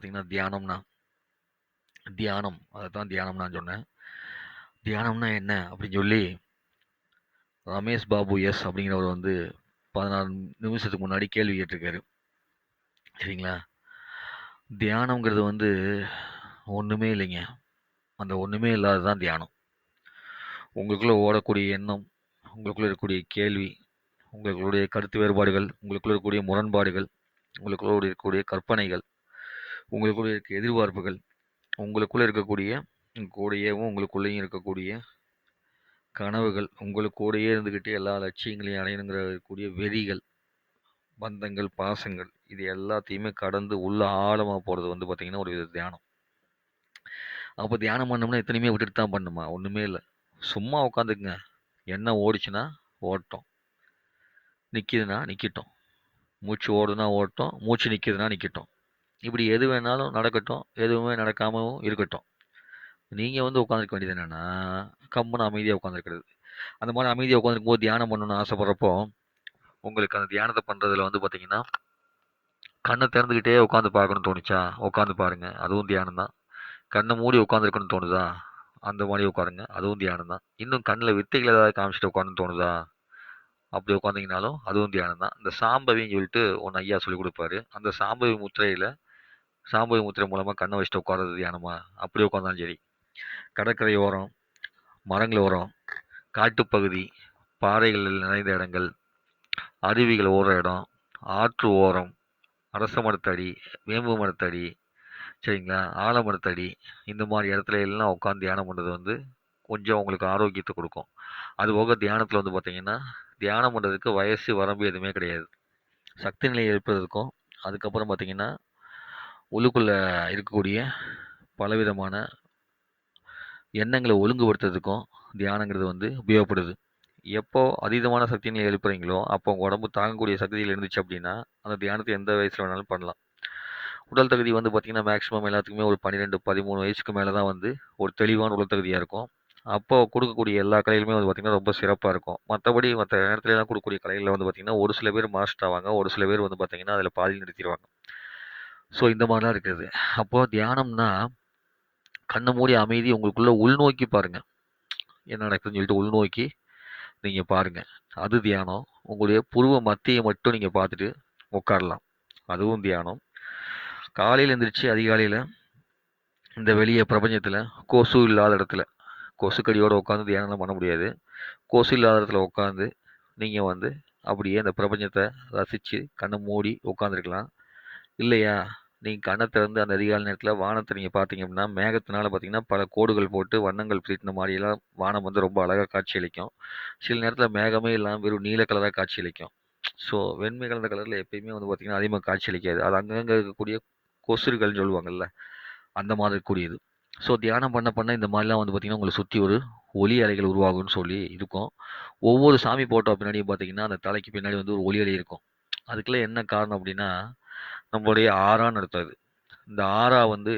பார்த்தீங்கன்னா தியானம்னா தியானம். அதைத்தான் தியானம் நான் சொன்னேன். தியானம்னா என்ன? அப்படின்னு சொல்லி ரமேஷ் பாபு எஸ் அப்படிங்கிறவர் வந்து பதினாறு நிமிஷத்துக்கு முன்னாடி கேள்வி கேட்டிருக்காரு. சரிங்களா? தியானங்கிறது வந்து ஒன்றுமே இல்லைங்க. அந்த ஒன்றுமே இல்லாதது தான் தியானம். உங்களுக்குள்ளே ஓடக்கூடிய எண்ணம் உங்களுக்குள்ளே இருக்கக்கூடிய கேள்வி உங்களுடைய கருத்து வேறுபாடுகள் உங்களுக்குள்ளே இருக்கக்கூடிய முரண்பாடுகள் உங்களுக்குள்ளே இருக்கக்கூடிய கற்பனைகள் உங்களுக்குள்ள இருக்க எதிர்பார்ப்புகள் உங்களுக்குள்ளே இருக்கக்கூடிய கூடயேவும் உங்களுக்குள்ளேயும் இருக்கக்கூடிய கனவுகள் உங்களுக்கூடையே இருந்துக்கிட்டு எல்லா லட்சியங்களையும் அடையணுங்கிற கூடிய வெறிகள் பந்தங்கள் பாசங்கள் இது எல்லாத்தையுமே கடந்து உள்ள ஆழமாக போகிறது வந்து பார்த்திங்கன்னா ஒரு வித தியானம். அப்போ தியானம் பண்ணோம்னா எத்தனையுமே விட்டுட்டு தான் பண்ணுமா? ஒன்றுமே இல்லை. சும்மா உட்காந்துக்குங்க என்ன ஓடிச்சுன்னா ஓட்டோம். நிற்கிதுன்னா நிற்கட்டும் மூச்சு ஓடுனா ஓட்டோம். மூச்சு நிற்கிதுன்னா நிற்கட்டும் இப்படி எது வேணாலும் நடக்கட்டும் எதுவுமே நடக்காமவும் இருக்கட்டும். நீங்கள் வந்து உட்காந்துருக்க வேண்டியது என்னென்னா கம்முன்னு அமைதியாக உட்காந்துருக்கிறது அந்த மாதிரி அமைதியாக உட்காந்துருக்கும் போது தியானம் பண்ணணும்னு ஆசைப்பட்றப்போ உங்களுக்கு அந்த தியானத்தை பண்ணுறதுல வந்து பார்த்தீங்கன்னா கண்ணை திறந்துக்கிட்டே உட்காந்து பார்க்கணும்னு தோணுச்சா? உட்காந்து பாருங்கள் அதுவும் தியானம் தான் கண்ணை மூடி உட்காந்துருக்கணும்னு தோணுதா? அந்த மாதிரி உட்காருங்க. அதுவும் தியானம் தான் இன்னும் கண்ணில் வித்தைகள் ஏதாவது காமிச்சிட்டு உட்காந்துன்னு தோணுதா? அப்படி உட்காந்திங்கனாலும் அதுவும் தியானம் தான் இந்த சாம்பவின்னு சொல்லிட்டு ஒன்று ஐயா சொல்லி கொடுப்பாரு. அந்த சாம்பவி முத்திரையில் சாம்பவி முத்திரை மூலமாக கண்ணை வச்சுட்டு உட்காரது தியானமா? அப்படி உட்காந்தாலும் சரி. கடற்கரை ஓரம் மரங்கள் ஓரம் காட்டுப்பகுதி பாறைகள் நிறைந்த இடங்கள் அருவிகள் ஓர இடம் ஆற்று ஓரம் அரச மரத்தடி வேம்பு மரத்தடி சரிங்களா? ஆலமரத்தடி இந்த மாதிரி இடத்துல எல்லாம் உட்காந்து தியானம் பண்ணுறது வந்து கொஞ்சம் உங்களுக்கு ஆரோக்கியத்தை கொடுக்கும். அதுபோக தியானத்தில் வந்து பார்த்திங்கன்னா தியானம் பண்ணுறதுக்கு வயசு வரம்பு எதுவுமே கிடையாது. சக்தி நிலையை எழுப்புறதுக்கும் அதுக்கப்புறம் பார்த்திங்கன்னா உள்ளுக்குள்ளே இருக்கக்கூடிய பலவிதமான எண்ணங்களை ஒழுங்குபடுத்துறதுக்கும் தியானங்கிறது வந்து உபயோகப்படுது. எப்போ அதீதமான சக்தியை நிலை எழுப்புறீங்களோ அப்போ உங்கள் உடம்பு தாங்கக்கூடிய சக்தியில் இருந்துச்சு அப்படின்னா அந்த தியானத்தை எந்த வயசில் வேணாலும் பண்ணலாம். உடல் தகுதி வந்து பார்த்திங்கன்னா மேக்ஸிமம் எல்லாத்துக்குமே ஒரு பன்னிரெண்டு பதிமூணு வயசுக்கு மேலே தான் வந்து ஒரு தெளிவான உடல் தகுதியாக இருக்கும். அப்போ கொடுக்கக்கூடிய எல்லா கலைகளுமே வந்து பார்த்திங்கன்னா ரொம்ப சிறப்பாக இருக்கும். மற்றபடி மற்ற நேரத்துலலாம் கொடுக்கக்கூடிய கலைகளில் வந்து பார்த்திங்கன்னா ஒரு சில பேர் மாஸ்டர் ஆவாங்க ஒரு சில பேர் வந்து பார்த்திங்கன்னா அதில் பாதி நிறுத்திடுவாங்க ஸோ இந்த மாதிரிலாம் இருக்குது. அப்போது தியானம்னா கண்ணை மூடி அமைதி உங்களுக்குள்ளே உள்நோக்கி பாருங்கள் என்ன நடக்குதுன்னு சொல்லிட்டு உள்நோக்கி நீங்கள் பாருங்கள் அது தியானம். உங்களுடைய புருவ மத்தியை மட்டும் நீங்கள் பார்த்துட்டு உட்காரலாம் அதுவும் தியானம். காலையில் எழுந்திரிச்சு அதிகாலையில் இந்த வெளியே பிரபஞ்சத்தில் கொசு இல்லாத இடத்துல கொசுக்கடியோடு உட்காந்து தியானம் பண்ண முடியாது. கொசு இல்லாத இடத்துல உட்காந்து நீங்கள் வந்து அப்படியே அந்த பிரபஞ்சத்தை ரசித்து கண்ணை மூடி உட்காந்துருக்கலாம் இல்லையா? நீங்கள் கண்ணை திறந்து அந்த அதிகாலை நேரத்தில் வானத்தை நீங்கள் பார்த்தீங்க அப்படின்னா மேகத்தினால பார்த்தீங்கன்னா பல கோடுகள் போட்டு வண்ணங்கள் தீட்டின மாதிரியெல்லாம் வானம் வந்து ரொம்ப அழகாக காட்சியளிக்கும் சில நேரத்தில் மேகமே இல்லாமல் வெறும் நீல கலராக காட்சியளிக்கும் ஸோ வெண்மை கலந்த கலரில் எப்பயுமே வந்து பார்த்திங்கன்னா அதிகமாக காட்சியளிக்காது அது அங்கங்கே இருக்கக்கூடிய கொசுர்கள்னு சொல்லுவாங்கல்ல அந்த மாதிரி கூடியது. ஸோ தியானம் பண்ண பண்ண இந்த மாதிரிலாம் வந்து பார்த்திங்கன்னா உங்களை சுற்றி ஒரு ஒலி அலைகள் உருவாகும்னு சொல்லி இருக்கும். ஒவ்வொரு சாமி போட்டோ பின்னாடியும் பார்த்தீங்கன்னா அந்த தலைக்கு பின்னாடி வந்து ஒரு ஒலி அலை இருக்கும். அதுக்கெல்லாம் என்ன காரணம் அப்படின்னா நம்மளுடைய ஆறான்னு அர்த்தம் இந்த ஆறா வந்து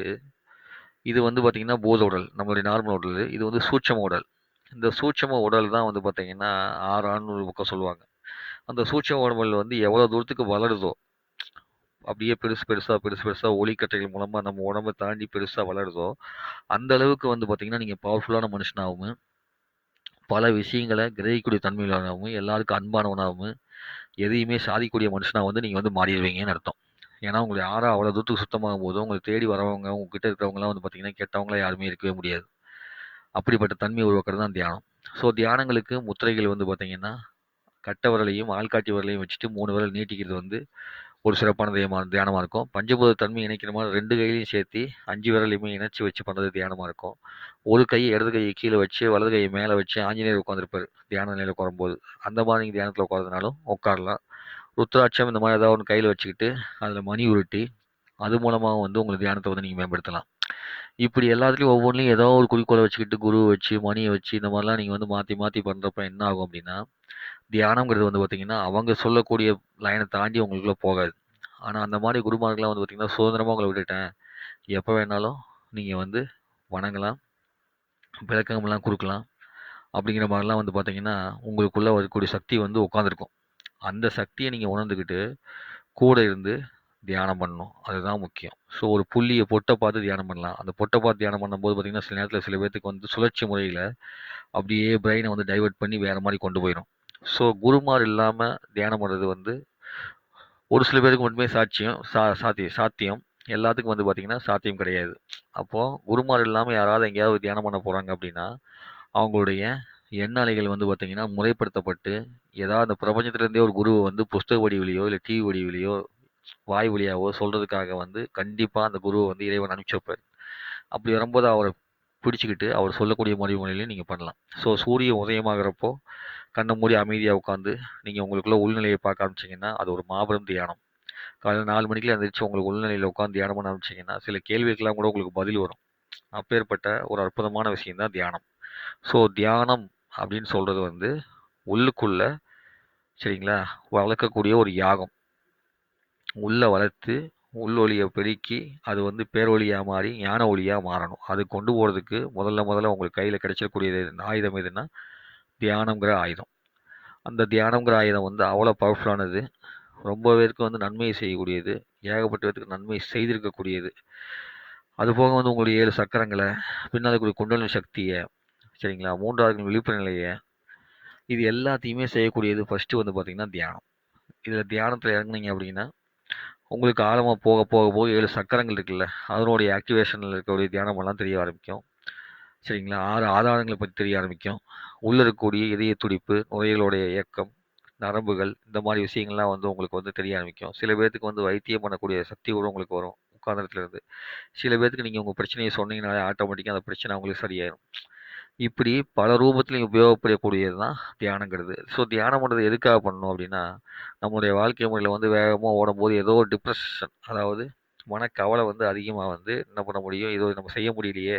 இது வந்து பார்த்திங்கன்னா போத உடல் நம்மளுடைய நார்மல் உடல் இது. வந்து சூட்சம உடல். இந்த சூட்சம உடல் தான் வந்து பார்த்திங்கன்னா ஆறான்னு ஒரு பக்கம் சொல்லுவாங்க. அந்த சூட்சம உடல் வந்து எவ்வளோ தூரத்துக்கு வளருதோ அப்படியே பெருசு பெருசாக பெருசு பெருசாக ஒளிக்கட்டைகள் மூலமாக நம்ம உடம்பை தாண்டி பெருசாக வளருதோ அந்த அளவுக்கு வந்து பார்த்திங்கன்னா நீங்கள் பவர்ஃபுல்லான மனுஷனாகவும் பல விஷயங்களை கிரகிக்கூடிய தன்மையிலானவும் எல்லாருக்கும் அன்பானவனாகவும் எதையுமே சாதிக்கக்கூடிய மனுஷனாக வந்து நீங்கள் வந்து மாறிடுவீங்கன்னு அர்த்தம். ஏன்னா உங்களுடைய ஆறா அவ்வளோ தூரத்துக்கு சுத்தமாகும் போது உங்களை தேடி வரவங்க உங்ககிட்ட இருக்கிறவங்களாம் வந்து பார்த்திங்கன்னா கெட்டவங்களா யாருமே இருக்கவே முடியாது. அப்படிப்பட்ட தன்மை உருவாக்குறது தான் தியானம். ஸோ தியானங்களுக்கு முத்திரைகள் வந்து பார்த்திங்கன்னா கட்ட விரலையும் ஆள்காட்டி விரலையும் வச்சுட்டு மூணு விரல் நீட்டிக்கிறது வந்து ஒரு சிறப்பான தியமாக தியானமாக இருக்கும். பஞ்சபூத தன்மை இணைக்கிற மாதிரி ரெண்டு கையிலையும் சேர்த்து அஞ்சு விரலையுமே இணைச்சி வச்சு பண்ணுறது தியானமாக இருக்கும். ஒரு கையை இடது கையை கீழே வச்சு வலது கையை மேலே வச்சு ஆஞ்சநேயர் உட்காந்துருப்பார் தியான நிலையில் உட்காரும்போது. அந்த மாதிரி நீங்கள் தியானத்தில் உட்காரதுனாலும் உட்காரலாம். ருத்ராட்சம் இந்த மாதிரி ஏதாவது ஒன்று கையில் வச்சுக்கிட்டு அதில் மணி உருட்டி அது மூலமாக வந்து உங்களுக்கு தியானத்தை வந்து நீங்கள் மேம்படுத்தலாம். இப்படி எல்லாத்துலேயும் ஒவ்வொன்றிலையும் ஏதோ ஒரு குறிக்கோளை வச்சுக்கிட்டு குரு வச்சு மணியை வச்சு இந்த மாதிரிலாம் நீங்கள் வந்து மாற்றி மாற்றி பண்ணுறப்ப என்ன ஆகும் அப்படின்னா தியானங்கிறது வந்து பார்த்திங்கன்னா அவங்க சொல்லக்கூடிய லைனை தாண்டி உங்களுக்குள்ளே போகாது. ஆனால் அந்த மாதிரி குருமார்கள்லாம் வந்து பார்த்திங்கன்னா சுதந்திரமாக உங்களை விட்டுட்டேன். எப்போ வேணாலும் நீங்கள் வந்து வணங்கலாம் விளக்கங்கள்லாம் கொடுக்கலாம் அப்படிங்கிற மாதிரிலாம் வந்து பார்த்திங்கன்னா உங்களுக்குள்ளே வரக்கூடிய சக்தி வந்து உட்காந்துருக்கும் அந்த சக்தியை நீங்கள் உணர்ந்துக்கிட்டு கூட இருந்து தியானம் பண்ணணும். அதுதான் முக்கியம். ஸோ ஒரு புள்ளியை பொட்டை பார்த்து தியானம் பண்ணலாம். அந்த பொட்டை பார்த்து தியானம் பண்ணும்போது பார்த்தீங்கன்னா, சில நேரத்தில் சில பேர்த்துக்கு வந்து சுழற்சி முறையில் அப்படியே பிரெயினை வந்து டைவர்ட் பண்ணி வேறு மாதிரி கொண்டு போயிடும் ஸோ குருமார் இல்லாமல் தியானம் பண்ணுறது வந்து ஒரு சில பேருக்கு மட்டுமே சாட்சியம் சா சாத்திய சாத்தியம். எல்லாத்துக்கும் வந்து பார்த்திங்கன்னா சாத்தியம் கிடையாது. அப்போது குருமார் இல்லாமல் யாராவது எங்கேயாவது தியானம் பண்ண போகிறாங்க அப்படின்னா, அவங்களுடைய எண்ணாலைகள் வந்து பார்த்தீங்கன்னா, முறைப்படுத்தப்பட்டு ஏதாவது அந்த பிரபஞ்சத்திலேருந்தே ஒரு குருவை வந்து புஸ்தக வடிவிலையோ இல்லை டிவி வடிவிலையோ வாய் வழியாவோ சொல்கிறதுக்காக வந்து கண்டிப்பாக அந்த குருவை வந்து இறைவன் அனுப்பிச்சு வைப்பாரு. அப்படி வரும்போது அவரை பிடிச்சிக்கிட்டு அவர் சொல்லக்கூடிய மொழிமுறையிலயும் நீங்கள் பண்ணலாம். ஸோ சூரியன் உதயமாகிறப்போ கண்ணை மூடி அமைதியாக உட்காந்து நீங்கள் உங்களுக்குள்ள உள்நிலையை பார்க்க ஆரம்பிச்சிங்கன்னா அது ஒரு மாபெரும் தியானம். காலையில் நாலு மணிக்கெல்லாம் எந்திரிச்சு உங்களுக்கு உள்நிலையில் உட்காந்து தியானம் பண்ண ஆரம்பிச்சீங்கன்னா, சில கேள்விக்கெல்லாம் கூட உங்களுக்கு பதில் வரும். அப்பேற்பட்ட ஒரு அற்புதமான விஷயம் தான் தியானம். ஸோ தியானம் அப்படின்னு சொல்கிறது வந்து உள்ளுக்குள்ள சரிங்களா, வளர்க்கக்கூடிய ஒரு யாகம். உள்ளே வளர்த்து உள்ளொளிய பெருக்கி, அது வந்து பேரொழியாக மாறி ஞான ஒளியாக மாறணும். அது கொண்டு போகிறதுக்கு முதல்ல முதல்ல உங்களுக்கு கையில் கிடைச்சிடக்கூடியது ஆயுதம் எதுன்னா, தியானங்கிற ஆயுதம். அந்த தியானம்ங்கிற ஆயுதம் வந்து அவ்வளோ பவர்ஃபுல்லானது. ரொம்ப பேருக்கு வந்து நன்மையை செய்யக்கூடியது. ஏகப்பட்ட நன்மை செய்திருக்கக்கூடியது. அதுபோக வந்து உங்களுடைய 7 சக்கரங்கள, பின்னால இருக்கக்கூடிய சக்தியை சரிங்களா, மூன்றாவது விழிப்பு நிலையை இது எல்லாத்தையுமே செய்யக்கூடியது ஃபர்ஸ்ட்டு வந்து பார்த்திங்கன்னா தியானம். இதில் தியானத்தில் இறங்குனீங்க அப்படின்னா, உங்களுக்கு ஆழமாக போக போக போக ஏழு சக்கரங்கள் இருக்குல்ல, அதனுடைய ஆக்டிவேஷனில் இருக்கக்கூடிய தியானமெல்லாம் தெரிய ஆரம்பிக்கும். சரிங்களா, ஆறு ஆதாரங்களை பற்றி தெரிய ஆரம்பிக்கும். உள்ளே இருக்கக்கூடிய இதய துடிப்பு, நுரையீரலுடைய இயக்கம், நரம்புகள் இந்த மாதிரி விஷயங்கள்லாம் வந்து உங்களுக்கு வந்து தெரிய ஆரம்பிக்கும். சில பேர்த்துக்கு வந்து வைத்தியம் பண்ணக்கூடிய சக்தி கூட உங்களுக்கு வரும். உட்கார்ந்த இடத்துல இருந்து. சில பேர்த்துக்கு நீங்கள் உங்கள் பிரச்சனையை சொன்னீங்கனாலே ஆட்டோமேட்டிக்காக அந்த பிரச்சனை அவங்களுக்கு சரியாயிடும் இப்படி பல ரூபத்துலையும் உபயோகப்படக்கூடியது தான் தியானங்கிறது. ஸோ தியானம் பண்ணுறது எதுக்காக பண்ணணும் அப்படின்னா, நம்மளுடைய வாழ்க்கை முறையில் வந்து வேகமாக ஓடும்போது ஏதோ ஒரு டிப்ரெஷன் அதாவது மனக்கவலை வந்து அதிகமாக வந்து என்ன பண்ண முடியும்? ஏதோ நம்ம செய்ய முடியலையே!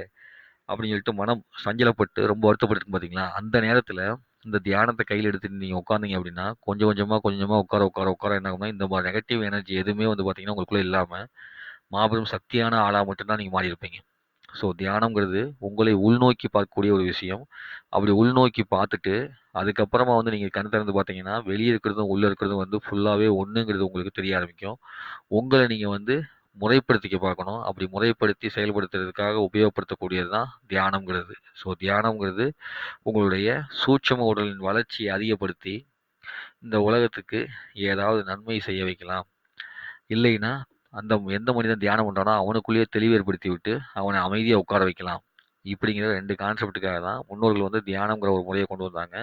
அப்படின்னு சொல்லிட்டு மனம் சஞ்சலப்பட்டு ரொம்ப வருத்தப்பட்டுருக்கும் பார்த்தீங்களா? அந்த நேரத்தில் இந்த தியானத்தை கையில் எடுத்துட்டு நீங்கள் உட்காந்தீங்க அப்படின்னா, கொஞ்சம் கொஞ்சமாக கொஞ்சம் உட்கார உட்கார உட்கார என்ன ஆகும்னா, இந்த மாதிரி நெகட்டிவ் எனர்ஜி எதுவுமே வந்து பார்த்தீங்கன்னா, உங்களுக்குள்ளே இல்லாமல் மாபெரும் சக்தியான ஆளாக மட்டும்தான் நீங்கள் மாறியிருப்பீங்க. ஸோ தியானம்ங்கிறது உங்களை உள்நோக்கி பார்க்கக்கூடிய ஒரு விஷயம். அப்படி உள்நோக்கி பார்த்துட்டு, அதுக்கப்புறமா வந்து நீங்கள் கண் திறந்து பார்த்தீங்கன்னா, வெளியே இருக்கிறதும், உள்ளே இருக்கிறதும் வந்து ஃபுல்லாகவே ஒன்றுங்கிறது உங்களுக்கு தெரிய ஆரம்பிக்கும். உங்களை நீங்கள் வந்து முறைப்படுத்திக்க பார்க்கணும். அப்படி முறைப்படுத்தி செயல்படுத்துறதுக்காக உபயோகப்படுத்தக்கூடியது தான் தியானம்ங்கிறது. ஸோ தியானம்ங்கிறது உங்களுடைய சூட்சம உடலின் வளர்ச்சியை அதிகப்படுத்தி, இந்த உலகத்துக்கு ஏதாவது நன்மை செய்ய வைக்கலாம். இல்லைன்னா, அந்த எந்த மனிதன் தியானம் பண்றானோ, அவனுக்குள்ளேயே தெளிவு ஏற்படுத்தி விட்டு, அவனை அமைதியாக உட்கார வைக்கலாம். இப்படிங்கிற ரெண்டு கான்செப்ட்டுக்காக தான் முன்னோர்கள் வந்து தியானம்ங்கிற ஒரு முறையை கொண்டு வந்தாங்க.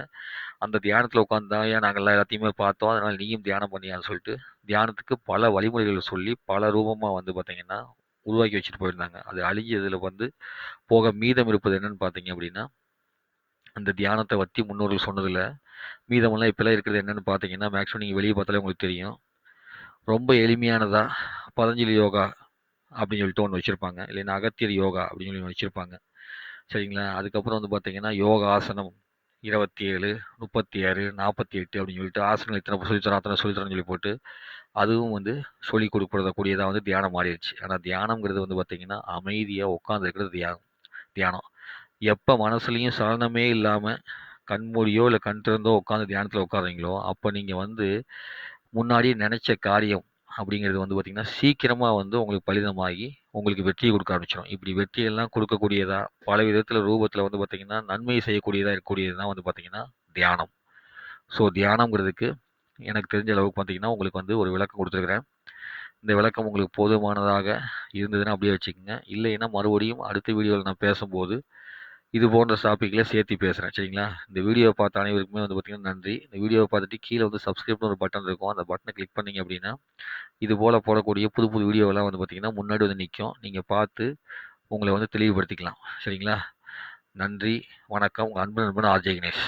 அந்த தியானத்தில் உட்கார்ந்து ஏன் நாங்கள்லாம் எல்லாத்தையுமே பார்த்தோம். அதனால் நீயும் தியானம் பண்ணியான்னு சொல்லிட்டு, தியானத்துக்கு பல வழிமுறைகளை சொல்லி, பல ரூபமாக வந்து பார்த்தீங்கன்னா, உருவாக்கி வச்சுட்டு போயிருந்தாங்க. அது அழிஞ்சதில் வந்து போக மீதம் இருப்பது என்னன்னு பார்த்தீங்க அப்படின்னா, அந்த தியானத்தை பற்றி முன்னோர்கள் சொன்னதில் மீதமெல்லாம் இப்போலாம் இருக்கிறது என்னென்னு பார்த்தீங்கன்னா, மேக்ஸிமம் நீங்கள் வெளியே பார்த்தாலே உங்களுக்கு தெரியும். ரொம்ப எளிமையானதாக பதஞ்சலி யோகா அப்படின்னு சொல்லிட்டு ஒன்று வச்சுருப்பாங்க இல்லைன்னா அகத்தியர் யோகா அப்படின்னு சொல்லி வச்சுருப்பாங்க சரிங்களா? அதுக்கப்புறம் வந்து பார்த்திங்கன்னா யோகாசனம் 27, 36, 48 அப்படின்னு சொல்லிட்டு ஆசனங்கள் இத்தனை சொல்லித்தரோம் அத்தனை சொல்லித்தரோம்னு சொல்லி போட்டு, அதுவும் வந்து சொல்லி கொடுக்குறத கூடியதாக வந்து தியானம் மாறிடுச்சு ஆனால் தியானம்ங்கிறது வந்து பார்த்திங்கன்னா அமைதியாக உட்காந்துருக்கிறது தியானம் தியானம். எப்போ மனசுலயும் சலனமே இல்லாமல் கண்மூடியோ இல்லை கண் திறந்தோ உட்காந்து தியானத்தில் உட்கார்றீங்களோ, அப்போ நீங்கள் வந்து முன்னாடியே நினச்ச காரியம் அப்படிங்கிறது வந்து பார்த்தீங்கன்னா, சீக்கிரமாக வந்து உங்களுக்கு பலிதமாகி, உங்களுக்கு வெற்றியை கொடுக்க ஆரம்பிச்சிடும் இப்படி வெற்றியெல்லாம் கொடுக்கக்கூடியதாக பல விதத்தில் ரூபத்தில் வந்து பார்த்திங்கன்னா நன்மை செய்யக்கூடியதாக இருக்கக்கூடியது தான் வந்து பார்த்திங்கன்னா தியானம். ஸோ தியானம்ங்கிறதுக்கு எனக்கு தெரிஞ்ச அளவுக்கு பார்த்திங்கன்னா உங்களுக்கு வந்து ஒரு விளக்கம் கொடுத்துருக்குறேன். இந்த விளக்கம் உங்களுக்கு போதுமானதாக இருந்ததுன்னா அப்படியே வச்சுக்கோங்க. இல்லைன்னா மறுபடியும் அடுத்த வீடியோவில் நான் பேசும்போது, இது போன்ற டாப்பிக்கில் சேர்த்து பேசுகிறேன் சரிங்களா? இந்த வீடியோ பார்த்த அனைவருக்குமே வந்து பார்த்திங்கன்னா நன்றி. இந்த வீடியோவ பார்த்துட்டு கீழே வந்து சப்ஸ்கிரைப்னு ஒரு பட்டன் இருக்கும். அந்த பட்டனை கிளிக் பண்ணீங்க அப்படின்னா, இது போல் போடக்கூடிய புது புது வீடியோவெல்லாம் வந்து பார்த்திங்கன்னா முன்னாடி வந்து நிற்கும் நீங்கள் பார்த்து உங்களை வந்து தெளிவுபடுத்திக்கலாம். சரிங்களா? நன்றி, வணக்கம். உங்கள் அன்பு நண்பன் ஆர்.ஜே. கணேஷ்.